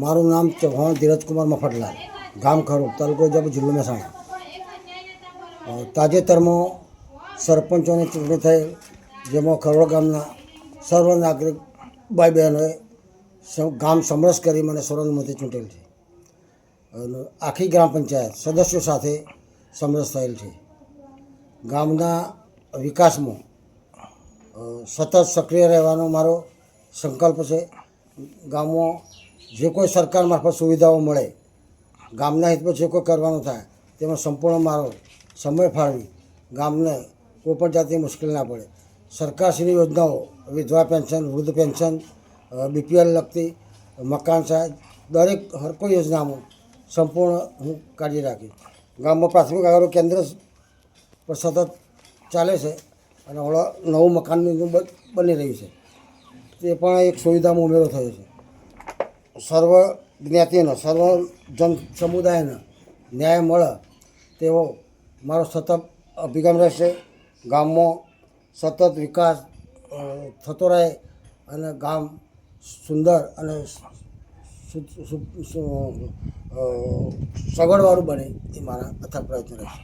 મારું નામ ચૌહાણ ધીરજકુમાર મફતલાલ, ગામ ખરું, તાલુકો જબ જિલ્લો મહેસાણા. તાજેતરમાં સરપંચોની ચૂંટણી થઈ, જેમાં ખરોડ ગામના સર્વ નાગરિક ભાઈ બહેનોએ ગામ સમરસ કરી મને સર્વાનુમતે ચૂંટેલ છે. આખી ગ્રામ પંચાયત સદસ્યો સાથે સમરસ થયેલ છે. ગામના વિકાસમાં સતત સક્રિય રહેવાનો મારો સંકલ્પ છે. ગામમાં જે કોઈ સરકાર મારફત સુવિધાઓ મળે, ગામના હિતમાં જે કોઈ કરવાનું થાય, તેમાં સંપૂર્ણ મારો સમય ફાળવી ગામને કોઈ પણ જાતની મુશ્કેલી ના પડે. સરકારશ્રીની યોજનાઓ, વિધવા પેન્શન, વૃદ્ધ પેન્શન બીપીએલ લગતી મકાન સહાય દરેક હર કોઈ યોજનામાં સંપૂર્ણ હું કાળજી રાખી ગામમાં પ્રાથમિક આરોગ્ય કેન્દ્ર પણ સતત ચાલે છે અને હમણાં નવું મકાનનું બની રહ્યું છે. તે પણ એક સુવિધામાં ઉમેરો થયો છે. સર્વ જ્ઞાતિનો, સર્વ જન સમુદાયનો ન્યાય મળે તેવો મારો સતત અભિગમ રહેશે. ગામમાં સતત વિકાસ થતો રહે અને ગામ સુંદર અને સગવડવાળું બને એ મારા અથાગ પ્રયત્ન રહેશે.